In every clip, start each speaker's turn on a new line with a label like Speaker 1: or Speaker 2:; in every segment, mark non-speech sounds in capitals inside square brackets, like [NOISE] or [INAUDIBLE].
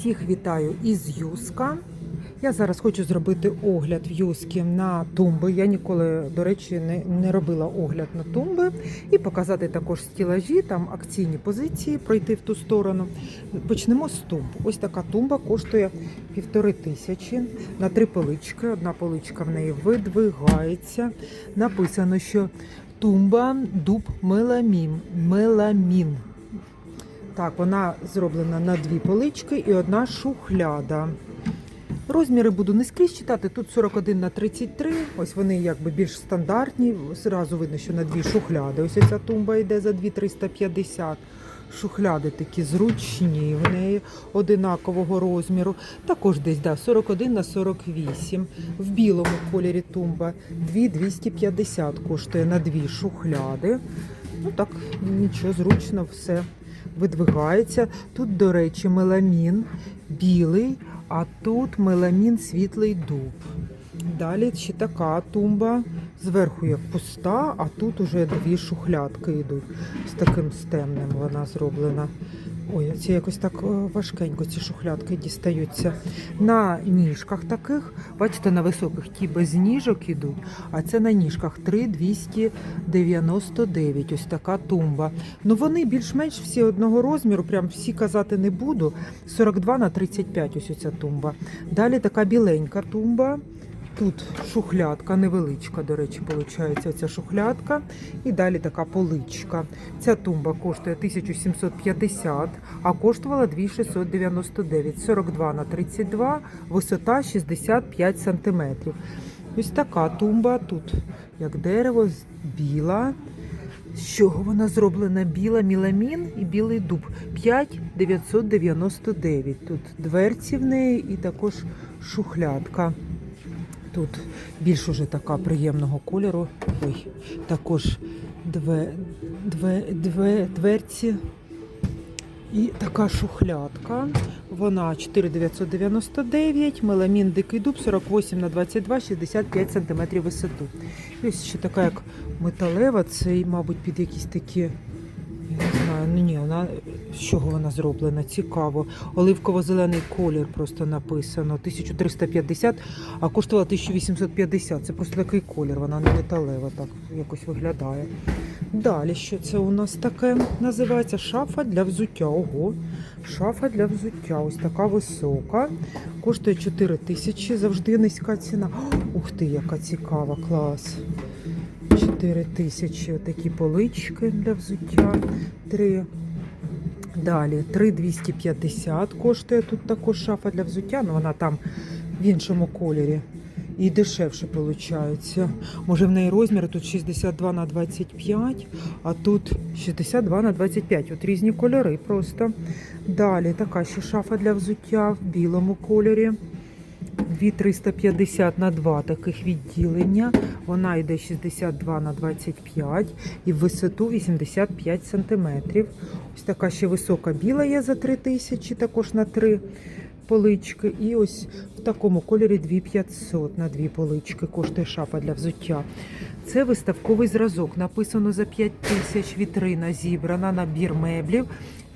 Speaker 1: Всіх вітаю із Юска. Я зараз хочу зробити огляд в Юскі на тумби. Я ніколи, до речі, не, не робила огляд на тумби і показати також стілажі, там акційні позиції, пройти в ту сторону. Почнемо з тумб. Ось така тумба коштує півтори тисячі на три полички. Одна поличка в неї видвигається. Написано, що тумба дуб меламін. Меламін. Так, вона зроблена на дві полички і одна шухляда. Розміри буду не скрізь читати. Тут 41 на 33. Ось вони якби більш стандартні. Зразу видно, що на дві шухляди. Ось ця тумба йде за 2350. Шухляди такі зручні, в неї одинакового розміру. Також десь да, 41 на 48. В білому кольорі тумба 2250 коштує на дві шухляди. Ну так, нічого зручно, все видвигається. Тут, до речі, меламін білий, а тут меламін світлий дуб. Далі ще така тумба. Зверху як пуста, а тут уже дві шухлядки йдуть. З таким стемним вона зроблена. Ой, це якось так е, важкенько ці шухлядки дістаються. На ніжках таких, бачите, на високих ті без ніжок ідуть, а це на ніжках 3,299. Ось така тумба. Ну вони більш-менш всі одного розміру, прям всі казати не буду. 42 на 35 ось ця тумба. Далі така біленька тумба. Тут шухлядка, невеличка, до речі, виходить ця шухлядка. І далі така поличка. Ця тумба коштує 1750, а коштувала 2699. 42 на 32, висота 65 см. Ось така тумба тут, як дерево, біла. З чого вона зроблена? Біла міламін і білий дуб. 5999. Тут дверці в неї і також шухлядка. Тут більш уже така приємного кольору. Ой, також две, две, две, дверці. І така шухлядка. Вона 4999, меламін дикий дуб 48 на 22, 65 см висоту. Ось ще така як металева, це, мабуть, під якісь такі. Ну ні, вона з чого вона зроблена? Цікаво. Оливково-зелений колір просто написано. 1350, а коштувала 1850. Це просто такий колір, вона не металева, так якось виглядає. Далі, що це у нас таке? Називається шафа для взуття. Ого, шафа для взуття. Ось така висока. Коштує 4 тисячі, завжди низька ціна. Ух ти, яка цікава, клас. 4 тисячі такі полички для взуття. Три. Далі 3,250 коштує тут також шафа для взуття, але вона там в іншому кольорі. І дешевше виходить. Може в неї розміри тут 62 на 25, а тут 62 на 25. От різні кольори просто. Далі така ще шафа для взуття в білому кольорі. 2350 на 2 таких відділення. Вона йде 62 на 25 і в висоту 85 см. Ось така ще висока біла є за 3000, також на 3 полички. І ось в такому кольорі 2500 на 2 полички коштує шафа для взуття. Це виставковий зразок. Написано за 5 тисяч вітрина зібрана, набір меблів.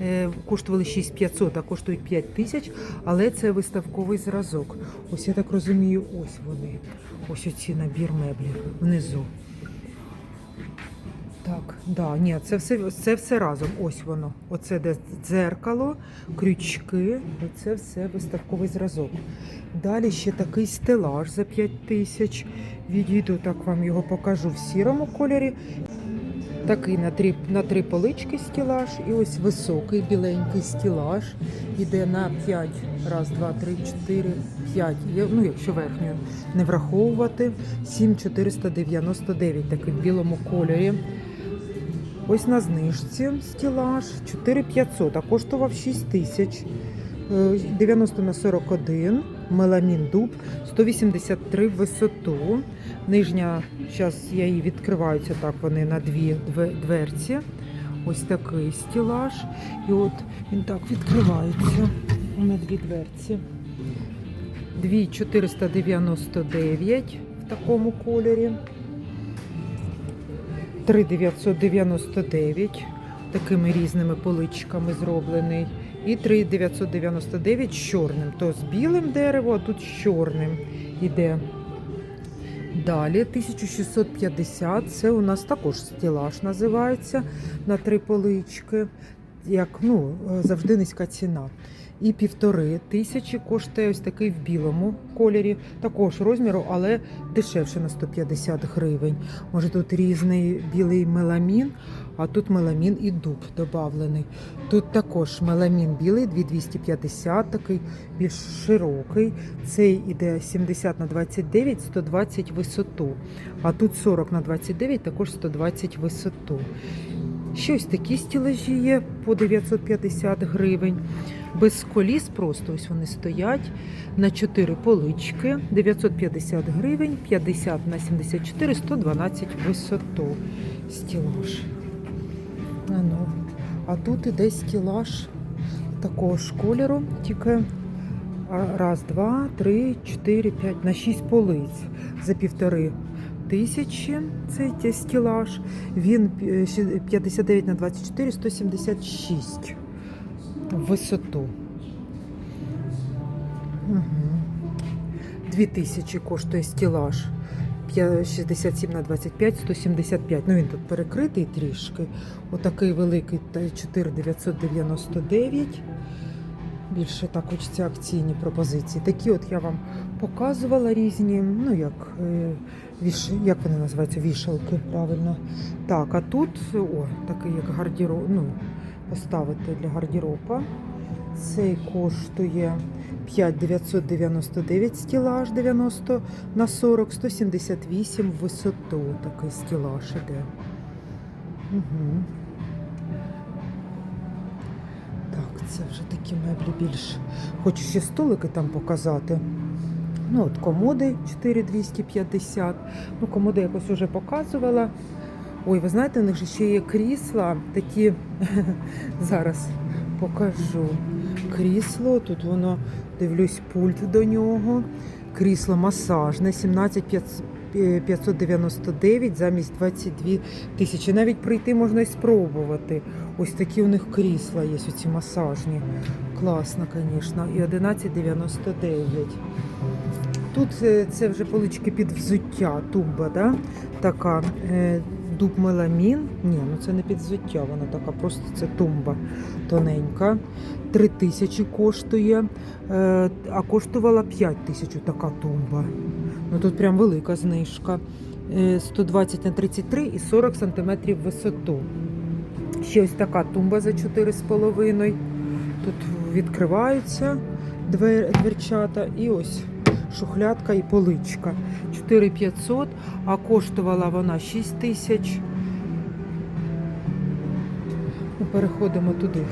Speaker 1: Е, Коштували 6500, а коштують 5 тисяч, але це виставковий зразок. Ось я так розумію, ось вони. Ось оці набір меблів внизу. Так, да, ні, це все, це все разом. Ось воно. Оце де дзеркало, крючки, і це все виставковий зразок. Далі ще такий стелаж за 5 тисяч. Відійду, так вам його покажу в сірому кольорі. Такий на три, на три полички стілаж. І ось високий біленький стілаж. Іде на 5, раз, два, три, чотири, п'ять. Ну, якщо верхню не враховувати. 7,499, такий в білому кольорі. Ось на знижці стілаж 4500, а коштував 6 тисяч. Е, 90 на 41, меламін дуб, 183 в висоту. Нижня, зараз я її відкриваю, це так вони на дві дверці. Ось такий стілаж. І от він так відкривається на дві дверці. 2499 в такому кольорі. 3999 такими різними поличками зроблений. і 3,999 з чорним. То з білим дерево, а тут з чорним іде. Далі 1650, це у нас також стілаж називається на три полички. Як ну, завжди низька ціна. І півтори тисячі коштує ось такий в білому кольорі, також розміру, але дешевше на 150 гривень. Може тут різний білий меламін, а тут меламін і дуб додавлений. Тут також меламін білий, 2250, такий більш широкий. Цей іде 70 на 29, 120 висоту. А тут 40 на 29, також 120 висоту. Ще ось такі стілажі є по 950 гривень. Без коліс просто ось вони стоять на 4 полички, 950 гривень, 50 на 74, 112 висоту. Стілаж. А, ну. а тут іде стілаж такого ж кольору, тільки раз, два, три, чотири, п'ять, на шість полиць за півтори тисячі цей ті- стілаж. Він е, 59 на 24, 176 в висоту. Угу. 2000 коштує стілаж. 67 на 25, 175. Ну він тут перекритий трішки. Отакий великий та 4999. Більше так хочеться акційні пропозиції. Такі от я вам показувала різні, ну як, е, віш, як вони називаються, вішалки, правильно. Так, а тут, о, такий як гардероб, ну, поставити для гардероба. Цей коштує 5999 стілаж 90 на 40, 178 в висоту. Такий стілаж іде. Угу. Так, це вже такі меблі більш. Хочу ще столики там показати. Ну, от комоди 4250. Ну, комоди якось вже показувала. Ой, ви знаєте, у них же ще є крісла, такі [LAUGHS] зараз покажу. Крісло, тут воно, дивлюсь, пульт до нього. Крісло масажне, 17 599 замість 22 тисячі. Навіть прийти можна і спробувати. Ось такі у них крісла є, оці масажні. Класно, звісно. І 11,99. Тут е, це вже полички під взуття, тумба, да? така е, дуб меламін. Ні, ну це не під взуття, вона така, просто це тумба тоненька. 3 тисячі коштує, е, а коштувала 5 тисяч така тумба. Ну тут прям велика знижка. Е, 120 на 33 і 40 сантиметрів висоту. Ще ось така тумба за 4,5. Тут відкриваються двер, дверчата і ось шухлядка і поличка. 4500, а коштувала вона 6 тисяч. Переходимо туди.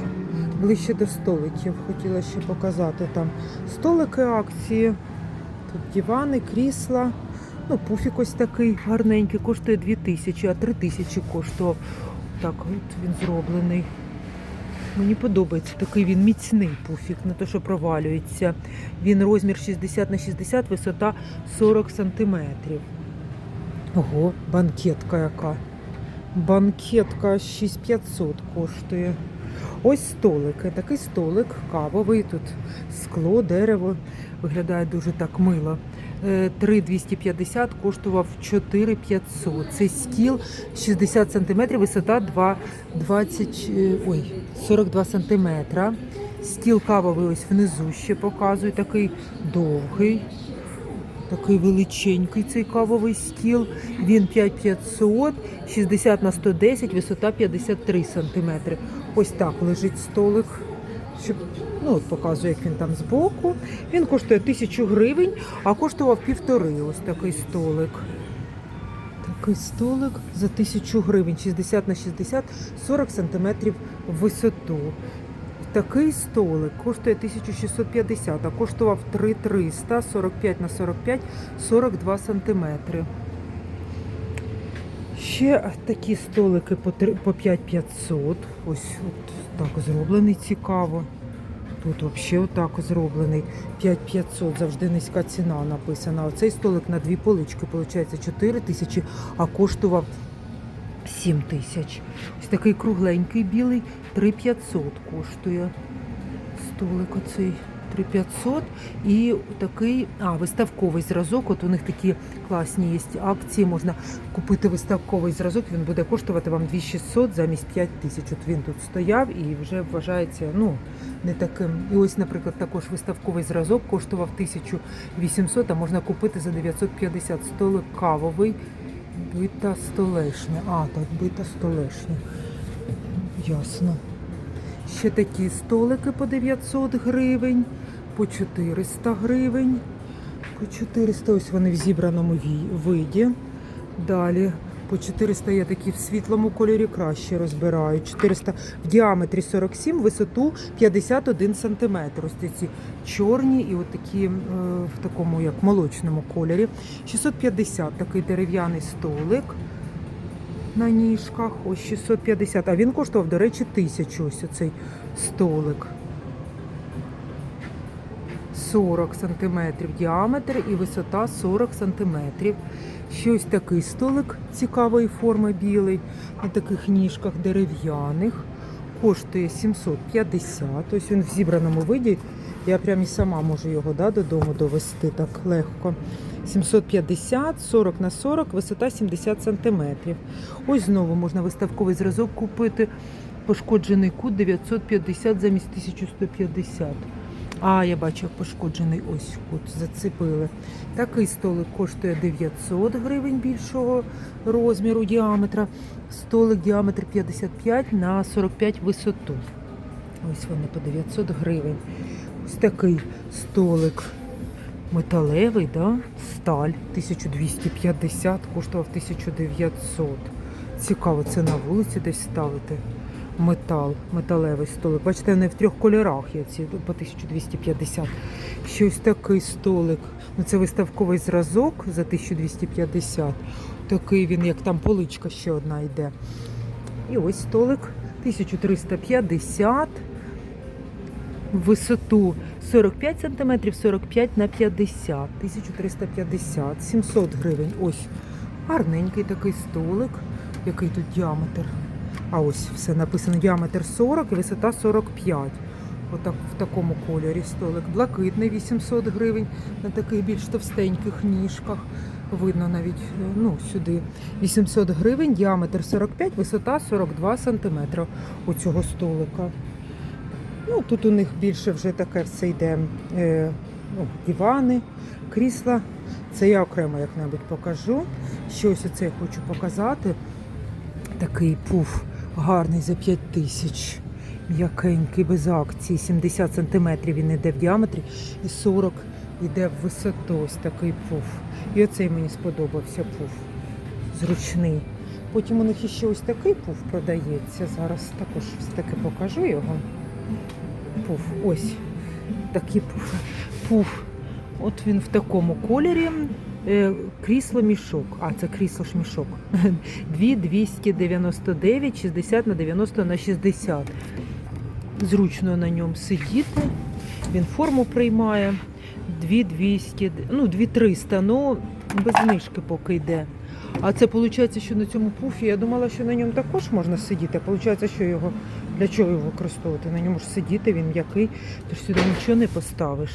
Speaker 1: Ближче до столиків. Хотіла ще показати там столики акції. Тут дивани, крісла. Ну, пуфік ось такий гарненький, коштує 2 тисячі, а 3 тисячі коштував. Так, от він зроблений. Мені подобається такий він міцний пуфік, не то, що провалюється. Він розмір 60 на 60, висота 40 сантиметрів. Ого, банкетка яка. Банкетка 6500 коштує. Ось столики. Такий столик кавовий. Тут скло, дерево. Виглядає дуже так мило. Е, 3,250 коштував 4,500. Цей стіл 60 см, висота 2, 20, е, ой, 42 см. Стіл кавовий ось внизу ще показую, такий довгий. Такий величенький цей кавовий стіл. Він 5500, 60 на 110, висота 53 см. Ось так лежить столик. Щоб, ну, от показую, як він там збоку. Він коштує 1000 гривень, а коштував півтори. Ось такий столик. Такий столик за 1000 гривень, 60 на 60, 40 сантиметрів висоту. Такий столик коштує 1650, а коштував 3300, 45 на 45, 42 сантиметри. Ще такі столики по 5500. Ось от так зроблений цікаво. Тут взагалі отак зроблений. 5500, завжди низька ціна написана. Оцей столик на дві полички, виходить 4 тисячі, а коштував 7 тисяч. Ось такий кругленький білий, 3500 коштує. столик оцей 3500 і такий, а, виставковий зразок. От у них такі класні є акції. Можна купити виставковий зразок, він буде коштувати вам 2600 замість 5000. От він тут стояв і вже вважається, ну, не таким. І ось, наприклад, також виставковий зразок коштував 1800, а можна купити за 950 столик кавовий. Бита столешня. А, так, бита столешня. Ясно. Ще такі столики по 900 гривень, по 400 гривень. По 400, ось вони в зібраному виді. Далі по 400 є такі в світлому кольорі краще розбирають. 400 в діаметрі 47, висоту 51 см. Ось ці чорні і от такі е, в такому як молочному кольорі. 650 такий дерев'яний столик на ніжках. Ось 650. А він коштував, до речі, тисячу ось оцей столик. 40 сантиметрів діаметр і висота 40 сантиметрів. Ще ось такий столик цікавої форми білий на таких ніжках дерев'яних. Коштує 750. Ось він в зібраному виді. Я прям і сама можу його да, додому довести так легко. 750, 40 на 40, висота 70 сантиметрів. Ось знову можна виставковий зразок купити. Пошкоджений кут 950 замість 1150. А, я бачу, пошкоджений ось кут, зацепили. Такий столик коштує 900 гривень більшого розміру діаметра. Столик діаметр 55 на 45 висоту. Ось вони по 900 гривень. Ось такий столик металевий, да? сталь 1250, коштував 1900. Цікаво, це на вулиці десь ставити. Метал, металевий столик. Бачите, вони в трьох кольорах є ці по 1250. Ще ось такий столик. Ну, це виставковий зразок за 1250. Такий він, як там поличка ще одна йде. І ось столик 1350 висоту 45 см, 45 на 50, 1350, 700 гривень. Ось гарненький такий столик, який тут діаметр. А ось все написано діаметр 40 і висота 45. Отак в такому кольорі столик. Блакитний 800 гривень на таких більш товстеньких ніжках. Видно навіть е, ну, сюди 800 гривень, діаметр 45, висота 42 сантиметра у цього столика. Ну, тут у них більше вже таке все йде е, ну, дивани, крісла. Це я окремо як-небудь покажу. Щось оце я хочу показати. Такий пуф гарний за 5 тисяч. М'якенький, без акції. 70 сантиметрів він йде в діаметрі і 40 йде в висоту. Ось такий пуф. І оцей мені сподобався пуф. Зручний. Потім у них ще ось такий пуф продається. Зараз також таки покажу його. Пуф, ось такий пуф. Пуф. От він в такому кольорі. Е, Крісло мішок. А, це крісло ж мішок. [LAUGHS] 2,299, 60 на 90 на 60. Зручно на ньому сидіти. Він форму приймає. 2200, ну 2300, ну без знижки поки йде. А це виходить, що на цьому пуфі я думала, що на ньому також можна сидіти. А виходить, що його для чого його використовувати? На ньому ж сидіти, він м'який, ти ж сюди нічого не поставиш.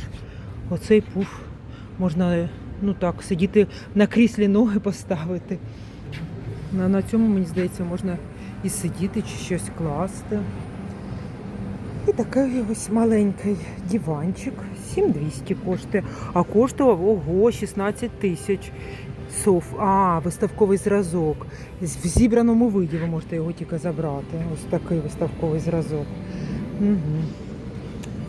Speaker 1: Оцей пуф можна ну так, сидіти на кріслі ноги поставити. На, на цьому, мені здається, можна і сидіти чи щось класти. І такий ось маленький диванчик, 7200 коштує, а коштував ого, 16 тисяч. Соф, а, виставковий зразок. В зібраному виді ви можете його тільки забрати. Ось такий виставковий зразок. Угу.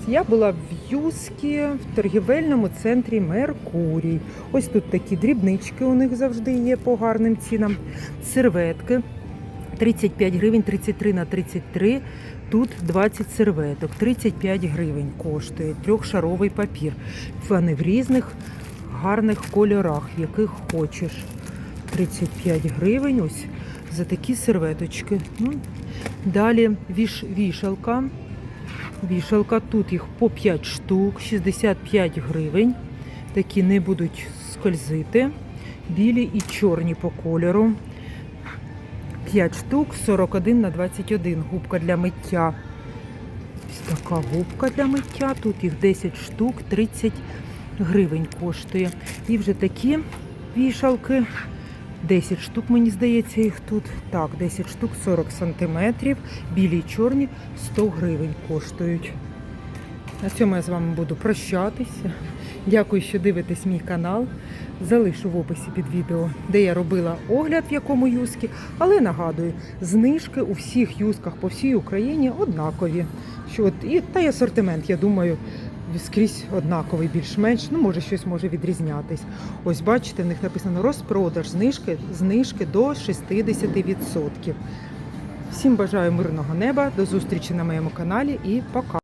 Speaker 1: Я була в Юскі в торгівельному центрі Меркурій. Ось тут такі дрібнички у них завжди є по гарним цінам. Серветки 35 гривень, 33 на 33. Тут 20 серветок, 35 гривень коштує. Трьохшаровий папір. Вони в різних гарних кольорах, яких хочеш. 35 гривень. Ось за такі серветочки. Ну, далі віш, вішалка. Вішалка, тут їх по 5 штук, 65 гривень. Такі не будуть скользити. Білі і чорні по кольору. 5 штук, 41 на 21. Губка для миття. Ось така губка для миття. Тут їх 10 штук, 30 гривень коштує. І вже такі вішалки. 10 штук, мені здається, їх тут. Так, 10 штук 40 сантиметрів. Білі й чорні 100 гривень коштують. На цьому я з вами буду прощатися. Дякую, що дивитесь мій канал. Залишу в описі під відео, де я робила огляд, в якому юскі. Але нагадую, знижки у всіх юсках по всій Україні однакові. Що от, і, та й асортимент, я думаю, скрізь однаковий, більш-менш. Ну, може, щось може відрізнятись. Ось бачите, в них написано розпродаж, знижки, знижки до 60%. Всім бажаю мирного неба, до зустрічі на моєму каналі і пока.